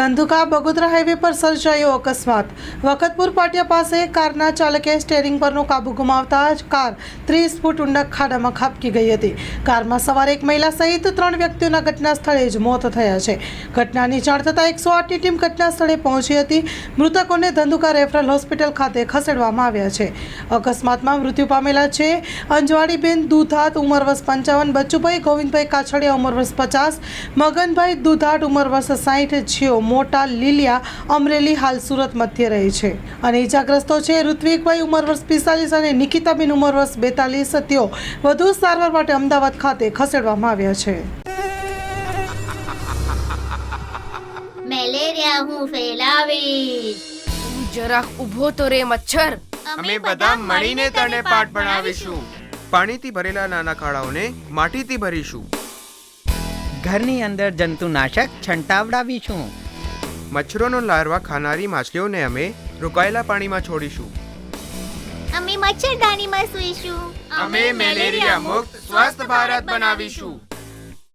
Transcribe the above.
Dhandhuka Bagodara highway પર સર્જાયો અકસ્માત. વખતપુર પાટિયા પાસે કારના ચાલકે સ્ટેરિંગ પરનો કાબુ ગુમાવતા જ કાર ત્રીસ ફૂટ ઊંડા ખાડામાં ખાબકી ગઈ હતી. કારમાં સવાર એક મહિલા સહિત ત્રણ વ્યક્તિઓના ઘટના સ્થળે જ મોત થયા છે. ઘટનાની જાણ થતાં એકસો આઠની ટીમ ઘટના સ્થળે પહોંચી હતી. મૃતકોને ધંધુકા રેફરલ હોસ્પિટલ ખાતે ખસેડવામાં આવ્યા છે. અકસ્માતમાં મૃત્યુ પામેલા છે અંજવાડીબેન દુધાત ઉંમર વર્ષ પંચાવન, બચ્ચુભાઈ ગોવિંદભાઈ કાછડિયા ઉંમર વર્ષ પચાસ, મગનભાઈ દુધાટ ઉંમર વર્ષ સાઠ જેઓ મોટા લીલિયા અમરેલી હાલ સુરત મધ્ય રહે છે. અને ઇજાગ્રસ્તો છે ઋત્વિકભાઈ ઉંમર વર્ષ પિસ્તાલીસ અને નિકિતાબેન ઉંમર વર્ષ બેતાલીસ. તેઓ વધુ સારવાર માટે અમદાવાદ ખાતે ખસેડવામાં આવ્યા છે. મેલેરિયા હું ફેલાવીશ. જરાક ઊભો તો રે મચ્છર. અમે બધા મળીને તને પાઠ ભણાવીશું. પાણીથી ભરેલા નાના ખાડાઓને માટીથી ભરીશું. ઘરની અંદર જંતુનાશક છંટાવડાવીશું. મચ્છરોનો લાર્વા ખાનારી માછલીઓને અમે રોકાયેલા પાણીમાં છોડીશું. અમે મચ્છરદાનીમાં સૂઈશું. અમે મેલેરિયા મુક્ત સ્વસ્થ ભારત બનાવીશું.